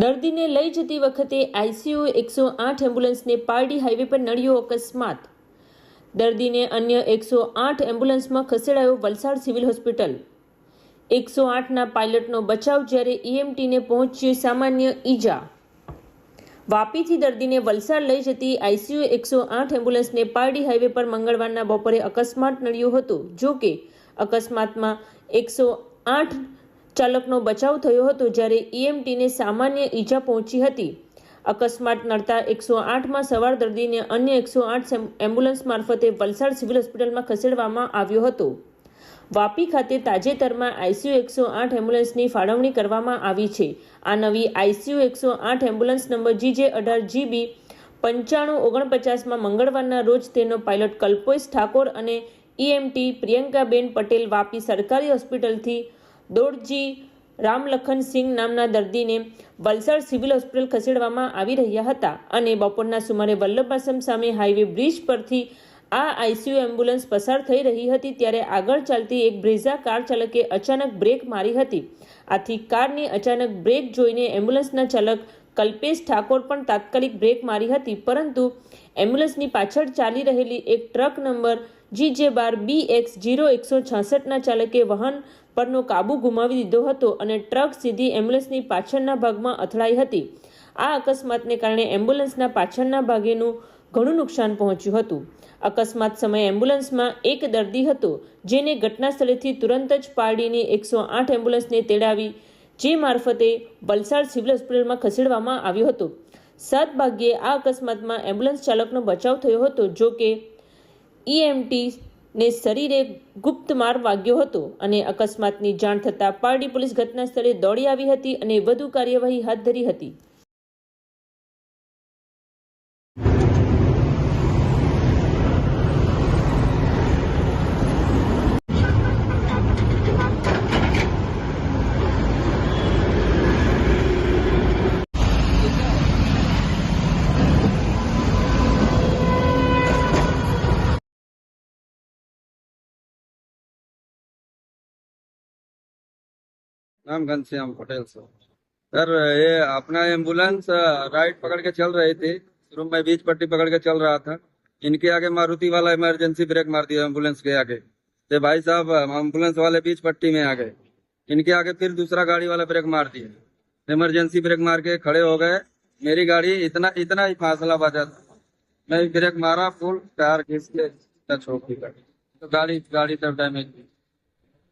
દર્દીને લઈ જતી વખતે આઈસીયુ એકસો આઠ એમ્બ્યુલન્સને પારડી હાઈવે પર નડ્યો અકસ્માત. દર્દીને અન્ય એકસો આઠ એમ્બ્યુલન્સમાં ખસેડાયો વલસાડ સિવિલ હોસ્પિટલ. એકસો આઠના પાયલટનો બચાવ જ્યારે ઈએમટીને પહોંચ્યો સામાન્ય ઈજા. વાપીથી દર્દીને વલસાડ લઈ જતી આઈસીયુ એકસો આઠ એમ્બ્યુલન્સને પારડી હાઈવે પર મંગળવારના બપોરે અકસ્માત નડ્યો હતો. જો કે અકસ્માતમાં એકસો આઠ ચાલકનો બચાવ થયો હતો જ્યારે ઈએમટીને સામાન્ય ઈજા પહોંચી હતી. અકસ્માત નડતા એકસો આઠમાં સવાર દર્દીને અન્ય એકસો આઠ એમ્બ્યુલન્સ મારફતે વલસાડ સિવિલ હોસ્પિટલમાં ખસેડવામાં આવ્યો હતો. વાપી ખાતે તાજેતરમાં આઈસીયુ એકસો આઠ એમ્બ્યુલન્સની ફાળવણી કરવામાં આવી છે. આ નવી આઈસીયુ એકસો આઠ એમ્બ્યુલન્સ નંબર જીજે અઢાર જીબી પંચાણું ઓગણપચાસમાં મંગળવારના રોજ તેનો પાયલટ કલ્પોશ ઠાકોર અને ઈએમટી પ્રિયંકાબેન પટેલ વાપી સરકારી હોસ્પિટલથી દોડજી રામલખન સિંહ નામના દર્દીને વલસાડ સિવિલ હોસ્પિટલ ખસેડવામાં આવી રહ્યા હતા અને બપોરના સુમારે વલ્લભાસમ સામે હાઈવે બ્રિજ પરથી આ આઈસીયુ એમ્બ્યુલન્સ પસાર થઈ રહી હતી ત્યારે આગળ ચાલતી એક બ્રેઝા કાર ચાલકે અચાનક બ્રેક મારી હતી. આથી કારની અચાનક બ્રેક જોઈને એમ્બ્યુલન્સના ચાલક કલ્પેશ ઠાકોર પણ તાત્કાલિક બ્રેક મારી હતી, પરંતુ એમ્બ્યુલન્સની પાછળ ચાલી રહેલી એક ટ્રક નંબર જી જે બાર બી એક્સ જીરો એકસો છાસઠના ચાલકે વાહન પરનો કાબુ ગુમાવી દીધો હતો અને ટ્રક સીધી એમ્બ્યુલન્સની પાછળના ભાગમાં અથડાઈ હતી. આ અકસ્માતને કારણે એમ્બ્યુલન્સના પાછળના ભાગેનું ઘણું નુકસાન પહોંચ્યું હતું. અકસ્માત સમયે એમ્બ્યુલન્સમાં એક દર્દી હતો, જેને ઘટના સ્થળેથી તુરંત જ પારડીની એકસો આઠ એમ્બ્યુલન્સને તેડાવી, જે મારફતે વલસાડ સિવિલ હોસ્પિટલમાં ખસેડવામાં આવ્યો હતો. સાત ભાગ્યે આ અકસ્માતમાં એમ્બ્યુલન્સ ચાલકનો બચાવ થયો હતો જો કે ઈએમટી ને શરીરે ગુપ્ત માર વાગ્યો હતો અને અકસ્માતની જાણ થતાં પારડી પોલીસ ઘટના સ્થળે દોડી આવી હતી અને વધુ કાર્યવાહી હાથ ધરી હતી. नाम घनश्याम पटेल सर। सर, ये अपना एंबुलेंस राइट पकड़ के चल रही थी। शुरू में बीच पट्टी पकड़ के चल रहा था। इनके आगे मारुति वाला इमरजेंसी ब्रेक मार दिया एंबुलेंस के आगे। ते भाई साहब एंबुलेंस वाले बीच पट्टी में आ गए। इनके आगे फिर दूसरा गाड़ी वाला ब्रेक मार दिया। इमरजेंसी ब्रेक मार के खड़े हो गए। मेरी गाड़ी इतना इतना ही फासला बचा था। मैं ब्रेक मारा, फुल टायर घिस के टच हो गई गाड़ी तो गाड़ी गाड़ी तब डैमेज